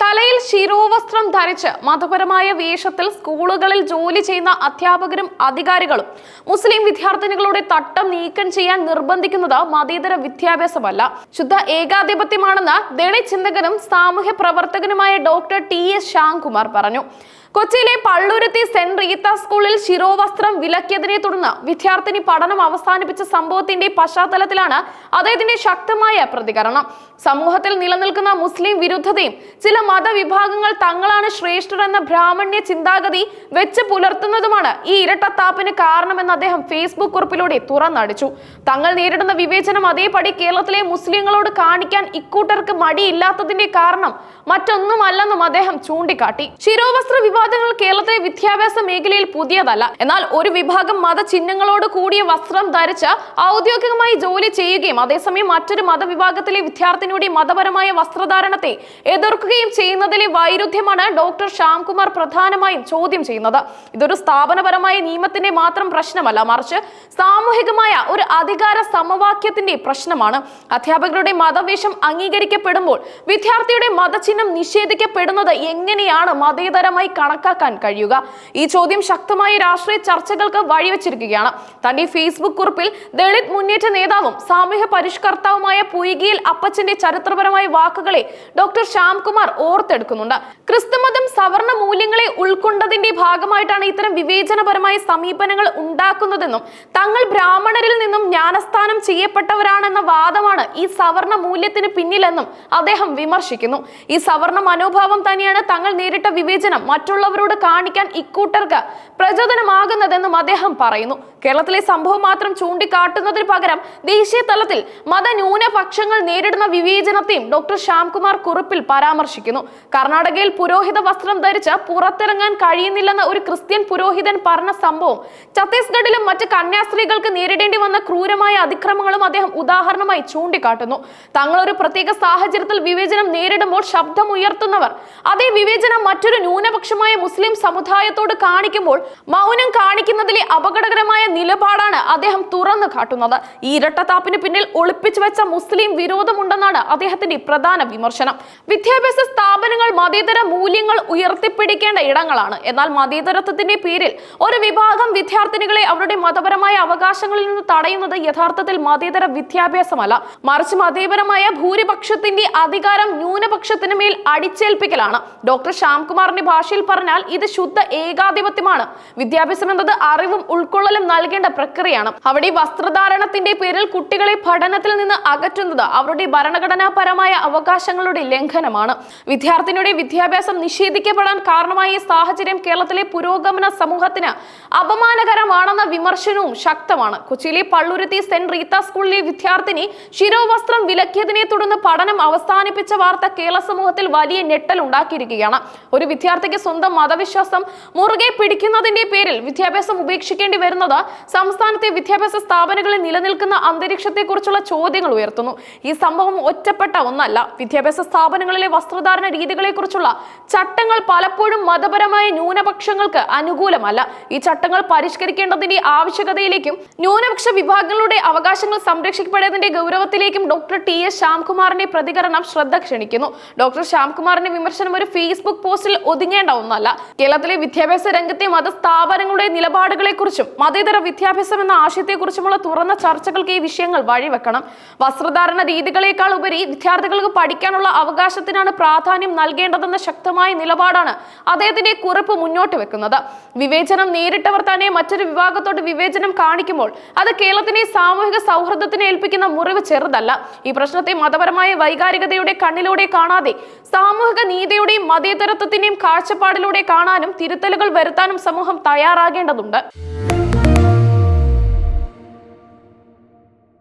തല ശിരോവസ്ത്രം ധരിച്ച് മതപരമായ വേഷത്തിൽ സ്കൂളുകളിൽ ജോലി ചെയ്യുന്ന അധ്യാപകരും അധികാരികളും മുസ്ലിം വിദ്യാർത്ഥിനികളുടെ തട്ടം നീക്കം ചെയ്യാൻ നിർബന്ധിക്കുന്നത് മതേതര വിദ്യാഭ്യാസമല്ല. ശുദ്ധ ഏകാധിപത്യമാണെന്ന് ദളിത് ചിന്തകനും സാമൂഹ്യ പ്രവർത്തകനുമായ ഡോക്ടർ ടി എസ് ശ്യാംകുമാർ പറഞ്ഞു. കൊച്ചിയിലെ പള്ളുരുത്തി സെന്റ് റീത്ത സ്കൂളിൽ ശിരോവസ്ത്രം വിലക്കിയതിനെ തുടർന്ന് വിദ്യാർത്ഥിനി പഠനം അവസാനിപ്പിച്ച സംഭവത്തിന്റെ പശ്ചാത്തലത്തിലാണ് അദ്ദേഹത്തിന്റെ ശക്തമായ പ്രതികരണം. സമൂഹത്തിൽ നിലനിൽക്കുന്ന മുസ്ലിം വിരുദ്ധതയും ചില മതവിഭാഗങ്ങൾ തങ്ങളാണ് ശ്രേഷ്ഠർ എന്ന ബ്രാഹ്മണ്യ ചിന്താഗതി വെച്ച് പുലർത്തുന്നതുമാണ് ഈ ഇരട്ടത്താപ്പിന് കാരണമെന്ന് അദ്ദേഹം ഫേസ്ബുക്ക് കുറിപ്പിലൂടെ തുറന്നടിച്ചു. തങ്ങൾ നേരിടുന്ന വിവേചനം അതേപടി കേരളത്തിലെ മുസ്ലിങ്ങളോട് കാണിക്കാൻ ഇക്കൂട്ടർക്ക് മടിയില്ലാത്തതിന്റെ കാരണം മറ്റൊന്നുമല്ലെന്നും അദ്ദേഹം ചൂണ്ടിക്കാട്ടി. ശിരോവസ്ത്ര വിവാദങ്ങൾ കേരളത്തിലെ വിദ്യാഭ്യാസ മേഖലയിൽ പുതിയതല്ല. എന്നാൽ ഒരു വിഭാഗം മതചിഹ്നങ്ങളോട് കൂടിയ വസ്ത്രം ധരിച്ച് ഔദ്യോഗികമായി ജോലി ചെയ്യുകയും അതേസമയം മറ്റൊരു മതവിഭാഗത്തിലെ വിദ്യാർത്ഥിനിയുടെ മതപരമായ വസ്ത്രധാരണത്തെ എതിർക്കുകയും ചെയ്യുന്നതിലെ വൈരുദ്ധ്യമാണ് ഡോക്ടർ ശ്യാംകുമാർ പ്രധാനമായും ചോദ്യം ചെയ്യുന്നത്. ഇതൊരു സ്ഥാപനപരമായ നിയമത്തിന്റെ മാത്രം പ്രശ്നമല്ല മറിച്ച് സാമൂഹികമായ ഒരു അധികാര സമവാക്യത്തിന്റെ പ്രശ്നമാണ്. അധ്യാപകരുടെ മതവേഷം അംഗീകരിക്കപ്പെടുമ്പോൾ വിദ്യാർത്ഥിയുടെ മതചിഹ്നം നിഷേധിക്കപ്പെടുന്നത് എങ്ങനെയാണ് മതേതരമായി കണക്കാക്കാൻ കഴിയുക? ഈ ചോദ്യം ശക്തമായ രാഷ്ട്രീയ ചർച്ചകൾക്ക് വഴിവെച്ചിരിക്കുകയാണ്. തന്റെ ഫേസ്ബുക്ക് കുറിപ്പിൽ ദളിത് മുന്നേറ്റ നേതാവും സാമൂഹ്യ പരിഷ്കർത്താവുമായ പുയികിയിൽ അപ്പച്ചന്റെ ചരിത്രപരമായ വാക്കുകളെ ഡോക്ടർ ശ്യാംകുമാർ ഓർത്തെടുക്കുന്നുണ്ട് ക്രിസ്തുമതം സവർണ മൂല്യങ്ങളെ ഉൾക്കൊണ്ടതിന്റെ ഭാഗമായിട്ടാണ് ഇത്തരം വിവേചനപരമായ സമീപനങ്ങൾ ഉണ്ടാക്കുന്നതെന്നും തങ്ങൾ ബ്രാഹ്മണരിൽ നിന്നും ജ്ഞാനസ്ഥാനം ചെയ്യപ്പെട്ടവരാണെന്ന വാദമാണ് ഈ സവർണ മൂല്യത്തിന് പിന്നിലെന്നും അദ്ദേഹം വിമർശിക്കുന്നു. ഈ സവർണ മനോഭാവം തന്നെയാണ് തങ്ങൾ നേരിട്ട വിവേചനം മറ്റുള്ളവരോട് കാണിക്കാൻ ഇക്കൂട്ടർക്ക് പ്രചോദനമാകുന്നതെന്നും അദ്ദേഹം പറയുന്നു. കേരളത്തിലെ സംഭവം മാത്രം ചൂണ്ടിക്കാട്ടുന്നതിന് പകരം ദേശീയ തലത്തിൽ മതന്യൂനപക്ഷങ്ങൾ നേരിടുന്ന വിവേചനത്തെയും ഡോക്ടർ ശ്യാംകുമാർ കുറിപ്പിൽ പരാമർശിക്കുന്നു. കർണാടകയിൽ പുരോഹിത വസ്ത്രം ധരിച്ച് പുറത്തിറങ്ങാൻ കഴിയുന്നില്ലെന്ന് ഒരു ക്രിസ്ത്യൻ പുരോഹിതൻ പറഞ്ഞ സംഭവം ഛത്തീസ്ഗഡിലും മറ്റ് കന്യാസ്ത്രീകൾക്ക് നേരിടേണ്ടി വന്ന ക്രൂരമായ അതിക്രമങ്ങളും അദ്ദേഹം ഉദാഹരണമായി ചൂണ്ടിക്കാട്ടുന്നു. തങ്ങൾ ഒരു പ്രത്യേക സാഹചര്യത്തിൽ വിവേചനം നേരിടുമ്പോൾ ശബ്ദമുയർത്തുന്നവർ അതേ വിവേചനം മറ്റൊരു ന്യൂനപക്ഷമായ മുസ്ലിം സമുദായത്തോട് കാണിക്കുമ്പോൾ മൗനം കാണിക്കുന്നതിലെ അപകടകരമായ നിലപാടാണ് അദ്ദേഹം തുറന്നു കാട്ടുന്നത്. ഈ ഇരട്ടത്താപ്പിന് പിന്നിൽ ഒളിപ്പിച്ചു വെച്ച മുസ്ലിം വിരോധമുണ്ടെന്നാണ് അദ്ദേഹത്തിന്റെ പ്രധാന വിമർശനം. വിദ്യാഭ്യാസ സ്ഥാപനങ്ങൾ മതേതര മൂല്യങ്ങൾ ഉയർത്തിപ്പിടിക്കേണ്ട ഇടങ്ങളാണ്. എന്നാൽ മതേതരത്വത്തിന്റെ പേരിൽ ഒരു വിഭാഗം വിദ്യാർത്ഥിനികളെ അവരുടെ മതപരമായ അവകാശങ്ങളിൽ നിന്ന് തടയുന്നത് യഥാർത്ഥത്തിൽ മതേതര വിദ്യാഭ്യാസമല്ല. മറിച്ച് മതേപരമായ ഭൂരിപക്ഷത്തിന്റെ അധികാരം ന്യൂനപക്ഷത്തിന് മേൽ അടിച്ചേൽപ്പിക്കലാണ്. ഡോക്ടർ ശ്യാംകുമാറിന്റെ ഭാഷയിൽ പറഞ്ഞാൽ ഇത് ശുദ്ധ ഏകാധിപത്യമാണ്. വിദ്യാഭ്യാസം എന്നത് അറിവും ഉൾക്കൊള്ളലും നൽകേണ്ട പ്രക്രിയയാണ്. അവിടെ വസ്ത്രധാരണത്തിന്റെ പേരിൽ കുട്ടികളെ പഠനത്തിൽ നിന്ന് അകറ്റുന്നത് അവരുടെ ഭരണഘടനാപരമായ അവകാശങ്ങളുടെ ലംഘനമാണ്. വിദ്യാർത്ഥിനിയുടെ വിദ്യാഭ്യാസം നിഷേധിക്കപ്പെടാൻ കാരണമായ സാഹചര്യം കേരളത്തിലെ പുരോഗമന സമൂഹത്തിന് അപമാനകരമാണെന്ന വിമർശനവും ശക്തമാണ്. കൊച്ചിയിലെ പള്ളുരുത്തി സെന്റ് റീത്ത സ്കൂളിലെ വിദ്യാർത്ഥിനി ശിരോവസ്ത്രം വിലക്കിയതിനെ തുടർന്ന് പഠനം അവസാനിപ്പിച്ച വാർത്ത കേരള സമൂഹത്തിൽ വലിയ ഞെട്ടൽ ഉണ്ടാക്കിയിരിക്കുകയാണ്. ഒരു വിദ്യാർത്ഥിക്ക് സ്വന്തം മതവിശ്വാസം മുറുകെ പിടിക്കുന്നതിന്റെ പേരിൽ വിദ്യാഭ്യാസം ഉപേക്ഷിക്കേണ്ടി വരുന്നത് സംസ്ഥാനത്തെ വിദ്യാഭ്യാസ സ്ഥാപനങ്ങളിൽ നിലനിൽക്കുന്ന അന്തരീക്ഷത്തെക്കുറിച്ചുള്ള ചോദ്യങ്ങൾ ഉയർത്തുന്നു. ഈ സംഭവം ഒറ്റപ്പെട്ട ഒന്നല്ല. വിദ്യാഭ്യാസ സ്ഥാപനങ്ങളിലെ വസ്ത്രധാരണ രീതികളെക്കുറിച്ചുള്ള ചട്ടങ്ങൾ പലപ്പോഴും മതപരമായ ന്യൂനപക്ഷങ്ങൾക്ക് അനുകൂലമല്ല. ഈ ചട്ടങ്ങൾ പരിഷ്കരിക്കേണ്ടതിന്റെ ആവശ്യകതയിലേക്കും ന്യൂനപക്ഷ വിഭാഗങ്ങളുടെ അവകാശങ്ങൾ സംരക്ഷിക്കപ്പെടേതിന്റെ ഗൗരവത്തിലേക്കും ഡോക്ടർ ടി എസ് ശ്യാംകുമാറിന്റെ പ്രതികരണം ശ്രദ്ധ ക്ഷണിക്കുന്നു. ഡോക്ടർ ശ്യാംകുമാറിന്റെ വിമർശനം ഒരു ഫേസ്ബുക്ക് പോസ്റ്റിൽ ഒതുങ്ങേണ്ട ഒന്നല്ല. കേരളത്തിലെ വിദ്യാഭ്യാസ രംഗത്തെ മതസ്ഥാപനങ്ങളുടെ നിലപാടുകളെക്കുറിച്ചും മതേതര വിദ്യാഭ്യാസം എന്ന ആശയത്തെക്കുറിച്ചുമുള്ള തുറന്ന ചർച്ചകൾക്ക് ഈ വിഷയങ്ങൾ വഴിവെക്കണം. വസ്ത്രധാരണ രീതികളെക്കാൾ ഉപരി വിദ്യാർത്ഥികൾക്ക് പഠിക്കാനുള്ള അവകാശത്തിനാണ് പ്രാധാന്യം നൽകേണ്ടതെന്ന ശക്തമായ നിലപാടാണ് അദ്ദേഹത്തിന്റെ കുറിപ്പ് മുന്നോട്ട് വെക്കുന്നത്. വിവേചനം നേരിട്ടവർ തന്നെ മറ്റൊരു വിഭാഗത്തോട് വിവേചനം കാണിക്കുമ്പോൾ അത് കേരളത്തിനെ സാമൂഹിക സൗഹൃദത്തിന് ഏൽപ്പിക്കുന്ന മുറിവ് ചെറുതല്ല. ഈ പ്രശ്നത്തെ മതപരമായ വൈകാരികതയുടെ കണ്ണിലൂടെ കാണാതെ സാമൂഹിക നീതിയുടെയും മതേതരത്വത്തിന്റെയും കാഴ്ചപ്പാടിലൂടെ കാണാനും തിരുത്തലുകൾ വരുത്താനും സമൂഹം തയ്യാറാകേണ്ടതുണ്ട്.